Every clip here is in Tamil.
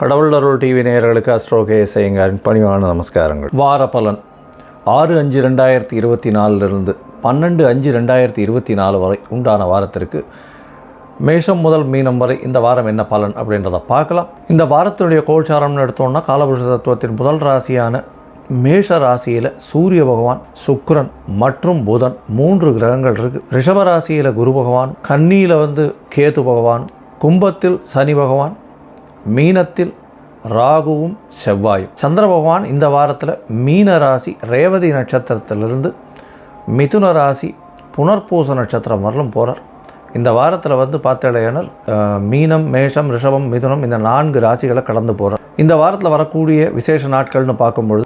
கடவுள் அருள் டிவி நேயர்களுக்கு அஸ்ட்ரோ கேஎஸ்ஐங்காரின் பணிவான நமஸ்காரங்கள். வார பலன். ஆறு அஞ்சு ரெண்டாயிரத்தி இருபத்தி நாலுலேருந்து பன்னெண்டு அஞ்சு ரெண்டாயிரத்தி இருபத்தி நாலு வரை உண்டான வாரத்திற்கு மேஷம் முதல் மீனம் வரை இந்த வாரம் என்ன பலன் அப்படின்றத பார்க்கலாம். இந்த வாரத்தினுடைய கோல்சாரம்னு எடுத்தோம்னா காலபுருஷ தத்துவத்தின் முதல் ராசியான மேஷ ராசியில் சூரிய பகவான் சுக்ரன் மற்றும் புதன் மூன்று கிரகங்கள் இருக்கு. ரிஷப ராசியில் குரு பகவான் கன்னியில் வந்து கேது பகவான் கும்பத்தில் சனி பகவான் மீனத்தில் ராகுவும் செவ்வாயும். சந்திர பகவான் இந்த வாரத்தில் மீன ராசி ரேவதி நட்சத்திரத்திலிருந்து மிதுன ராசி புனர்பூச நட்சத்திரம் வரலும் போகிறார் இந்த வாரத்தில் வந்து பார்த்தடையானால் மீனம் மேஷம் ரிஷபம் மிதுனம் இந்த நான்கு ராசிகளை கடந்து போகிறார் இந்த வாரத்தில் வரக்கூடிய விசேஷ நாட்கள்னு பார்க்கும்பொழுது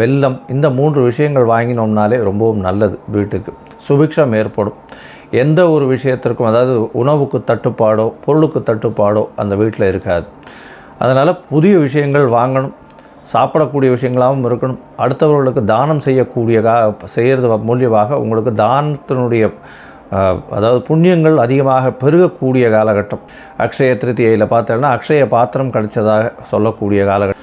வெல்லம் இந்த மூன்று விஷயங்கள் வாங்கினோம்னாலே ரொம்பவும் நல்லது வீட்டுக்கு. சுபிக்ஷம் ஏற்படும். எந்த ஒரு விஷயத்திற்கும் அதாவது உணவுக்கு தட்டுப்பாடோ பொருளுக்கு தட்டுப்பாடோ அந்த வீட்டில் இருக்காது. அதனால் புதிய விஷயங்கள் வாங்கணும். சாப்பிடக்கூடிய விஷயங்களாகவும் இருக்கணும். அடுத்தவர்களுக்கு தானம் செய்யக்கூடிய கா செய்கிறது மூலியமாக உங்களுக்கு தானத்தினுடைய அதாவது புண்ணியங்கள் அதிகமாக பெருகக்கூடிய காலகட்டம். அக்ஷய திருத்தியையில் பார்த்தோன்னா அக்ஷய பாத்திரம் கிடைச்சதாக சொல்லக்கூடிய காலகட்டம்.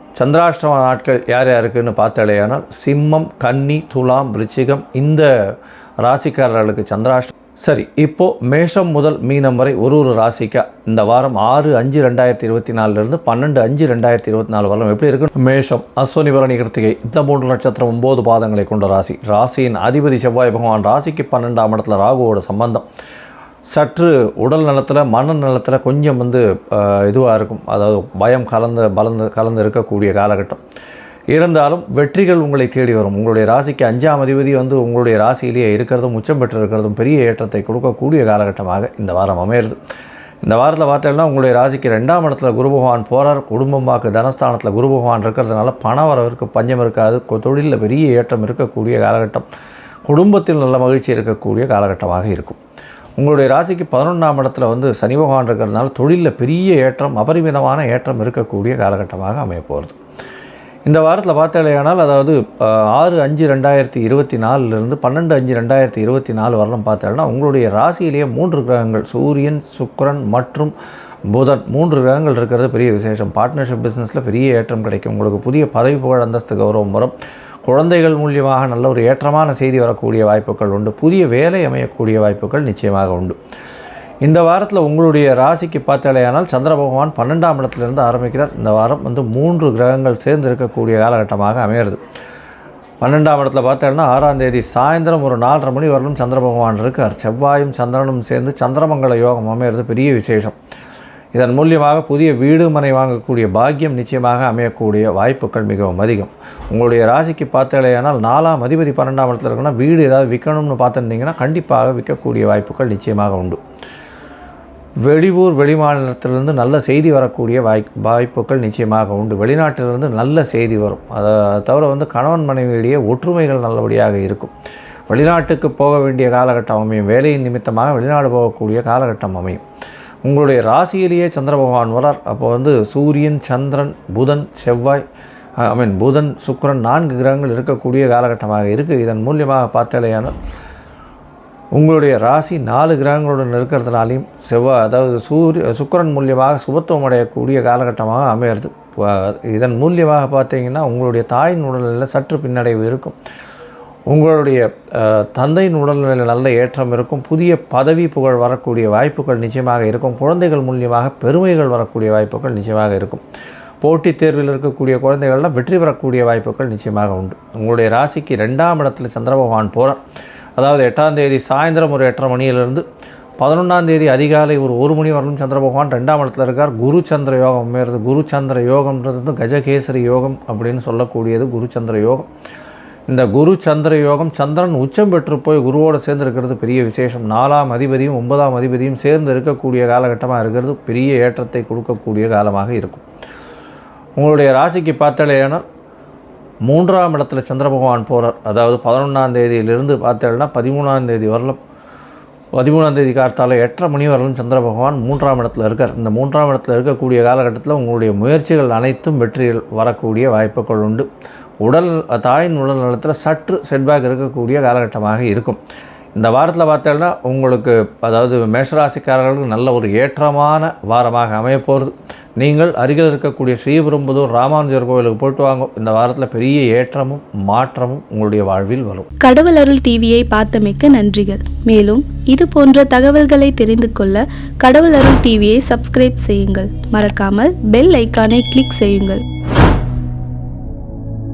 சந்திராஷ்டம நாட்கள் யார் யாருக்குன்னு பார்த்தாலேயானால் சிம்மம் கன்னி துலாம் விருச்சிகம் இந்த ராசிக்காரர்களுக்கு சந்திராஷ்டம் சரி இப்போது மேஷம் முதல் மீனம் வரை ஒரு ஒரு ராசிக்கா? இந்த வாரம் ஆறு அஞ்சு ரெண்டாயிரத்தி இருபத்தி நாலுலேருந்து பன்னெண்டு அஞ்சு ரெண்டாயிரத்தி இருபத்தி நாலு வாரம் எப்படி இருக்கு? மேஷம் அஸ்வனி பரணி கிருத்திகை இந்த மூன்று நட்சத்திரம் ஒம்பது பாதங்களை கொண்ட ராசி. ராசியின் அதிபதி செவ்வாய் பகவான் ராசிக்கு பன்னெண்டாம் இடத்துல ராகுவோட சம்பந்தம். சற்று உடல் நலத்தில் மன நலத்தில் கொஞ்சம் வந்து இதுவாக இருக்கும். அதாவது பயம் கலந்து பலந்து கலந்து இருக்கக்கூடிய காலகட்டம். இருந்தாலும் வெற்றிகள் உங்களை தேடி வரும். உங்களுடைய ராசிக்கு அஞ்சாம் அதிபதி வந்து உங்களுடைய ராசியிலேயே இருக்கிறதும் உச்சம் பெற்று இருக்கிறதும் பெரிய ஏற்றத்தை கொடுக்கக்கூடிய காலகட்டமாக இந்த வாரம் அமையிறது. இந்த வாரத்தில் பார்த்தீங்கன்னா உங்களுடைய ராசிக்கு ரெண்டாம் இடத்துல குரு பகவான் போகிறார் குடும்பமாக்கு தனஸ்தானத்தில் குரு பகவான் இருக்கிறதுனால பண வரவிற்கு பஞ்சம் இருக்காது. கொ- தொழிலில் பெரிய ஏற்றம் இருக்கக்கூடிய காலகட்டம். குடும்பத்தில் நல்ல மகிழ்ச்சி இருக்கக்கூடிய காலகட்டமாக இருக்கும். உங்களுடைய ராசிக்கு பதினொன்றாம் இடத்துல வந்து சனி பகவான் இருக்கிறதுனால தொழிலில் பெரிய ஏற்றம் அபரிமிதமான ஏற்றம் இருக்கக்கூடிய காலகட்டமாக அமைய போகிறது இந்த வாரத்தில் பார்த்தாலேயானால் அதாவது ஆறு அஞ்சு ரெண்டாயிரத்தி இருபத்தி நாலுலேருந்து பன்னெண்டு அஞ்சு ரெண்டாயிரத்தி இருபத்தி நாலு வரலாம் பார்த்தோன்னா உங்களுடைய ராசியிலேயே மூன்று கிரகங்கள் சூரியன் சுக்கரன் மற்றும் புதன் மூன்று கிரகங்கள் இருக்கிறது. பெரிய விசேஷம். பார்ட்னர்ஷிப் பிஸ்னஸில் பெரிய ஏற்றம் கிடைக்கும். உங்களுக்கு புதிய பதவி புகழ் அந்தஸ்து கௌரவம் வரும். குழந்தைகள் மூலியமாக நல்ல ஒரு ஏற்றமான செய்தி வரக்கூடிய வாய்ப்புகள் உண்டு. புதிய வேலை அமையக்கூடிய வாய்ப்புகள் நிச்சயமாக உண்டு. இந்த வாரத்தில் உங்களுடைய ராசிக்கு பார்த்தாலேயானால் சந்திர பகவான் பன்னெண்டாம் இடத்துலேருந்து ஆரம்பிக்கிறார். இந்த வாரம் வந்து மூன்று கிரகங்கள் சேர்ந்து இருக்கக்கூடிய காலகட்டமாக அமையிறது பன்னெண்டாம் இடத்துல பார்த்தோம்னா ஆறாம் தேதி சாயந்தரம் ஒரு நாலரை மணி வரலும் சந்திர பகவான் இருக்கார். செவ்வாயும் சந்திரனும் சேர்ந்து சந்திரமங்கல யோகம் அமையிறது பெரிய விசேஷம். இதன் மூலியமாக புதிய வீடு மனை வாங்கக்கூடிய பாக்கியம் நிச்சயமாக அமையக்கூடிய வாய்ப்புகள் மிகவும் அதிகம். உங்களுடைய ராசிக்கு பார்த்தாலேயானால் நாலாம் அதிபதி பன்னெண்டாம் இடத்துல இருக்குன்னா வீடு ஏதாவது விற்கணும்னு பார்த்துருந்தீங்கன்னா கண்டிப்பாக விற்கக்கூடிய வாய்ப்புகள் நிச்சயமாக உண்டு. வெளியூர் வெளிமாநிலத்திலிருந்து நல்ல செய்தி வரக்கூடிய வாய் வாய்ப்புகள் நிச்சயமாக உண்டு. வெளிநாட்டிலிருந்து நல்ல செய்தி வரும். அதை தவிர வந்து கணவன் மனைவியிடையே ஒற்றுமைகள் நல்லபடியாக இருக்கும். வெளிநாட்டுக்கு போக வேண்டிய காலகட்டம் அமையும். வேலையின் நிமித்தமாக வெளிநாடு போகக்கூடிய காலகட்டம் அமையும். உங்களுடைய ராசியிலேயே சந்திர பகவான் வரார். அப்போ வந்து சூரியன் சந்திரன் புதன் செவ்வாய் ஐ மீன் புதன் சுக்கரன் நான்கு கிரகங்கள் இருக்கக்கூடிய காலகட்டமாக இருக்குது இதன் மூலியமாக பார்த்தாலேயான உங்களுடைய ராசி நாலு கிரகங்களுடன் இருக்கிறதுனாலையும் செவ்வாய் அதாவது சூரிய சுக்கரன் மூலியமாக சுபத்துவம் அடையக்கூடிய காலகட்டமாக அமையிறது. இதன் மூலியமாக பார்த்தீங்கன்னா உங்களுடைய தாயின் உடலில் சற்று பின்னடைவு இருக்கும். உங்களுடைய தந்தையின் உடல்நிலையில் நல்ல ஏற்றம் இருக்கும் புதிய பதவி புகழ் வரக்கூடிய வாய்ப்புகள் நிச்சயமாக இருக்கும் குழந்தைகள் மூலியமாக பெருமைகள் வரக்கூடிய வாய்ப்புகள் நிச்சயமாக இருக்கும். போட்டித் தேர்வில் இருக்கக்கூடிய குழந்தைகள்லாம் வெற்றி பெறக்கூடிய வாய்ப்புகள் நிச்சயமாக உண்டு. உங்களுடைய ராசிக்கு ரெண்டாம் இடத்துல சந்திர பகவான் போகிறார் அதாவது எட்டாம் தேதி சாயந்தரம் ஒரு எட்டரை மணியிலிருந்து பதினொன்றாம் தேதி அதிகாலை ஒரு ஒரு மணி வரலும் சந்திர பகவான் ரெண்டாம் இடத்துல இருக்கார். குரு சந்திர யோகம் குரு சந்திர யோகம்ன்றது கஜகேசரி யோகம் அப்படின்னு சொல்லக்கூடியது குரு சந்திர யோகம். இந்த குரு சந்திர யோகம் சந்திரன் உச்சம் பெற்று போய் குருவோடு சேர்ந்து இருக்கிறது பெரிய விசேஷம். நாலாம் அதிபதியும் ஒன்பதாம் அதிபதியும் சேர்ந்து இருக்கக்கூடிய காலகட்டமாக இருக்கிறது. பெரிய ஏற்றத்தை கொடுக்கக்கூடிய காலமாக இருக்கும். உங்களுடைய ராசிக்கு பார்த்தாலேனால் மூன்றாம் இடத்துல சந்திர பகவான் போகிறார் அதாவது பதினொன்றாம் தேதியிலிருந்து பார்த்தேன்னா பதிமூணாம் தேதி வரலும் பதிமூணாம் தேதி காலத்தால் எட்டரை மணி வரலும் சந்திர பகவான் மூன்றாம் இடத்துல இருக்கார். இந்த மூன்றாம் இடத்துல இருக்கக்கூடிய காலகட்டத்தில் உங்களுடைய முயற்சிகள் அனைத்தும் வெற்றிகள் வரக்கூடிய வாய்ப்புகள் உண்டு. உடல் தாயின் உடல் நலத்தில் சற்று செட்பேக் இருக்கக்கூடிய காலகட்டமாக இருக்கும். இந்த வாரத்தில் பார்த்தோம்னா உங்களுக்கு அதாவது மேஷராசிக்காரர்களுக்கு நல்ல ஒரு ஏற்றமான வாரமாக அமையப்போகிறது நீங்கள் அருகில் இருக்கக்கூடிய ஸ்ரீபெரும்புதூர் ராமானுஜர் கோவிலுக்கு போயிட்டு வாங்க. இந்த வாரத்தில் பெரிய ஏற்றமும் மாற்றமும் உங்களுடைய வாழ்வில் வரும். கடவுள் அருள் டிவியை பார்த்தமைக்க நன்றிகள். மேலும் இது போன்ற தகவல்களை தெரிந்து கொள்ள கடவுள் அருள் டிவியை சப்ஸ்கிரைப் செய்யுங்கள். மறக்காமல் பெல் ஐக்கானை கிளிக் செய்யுங்கள்.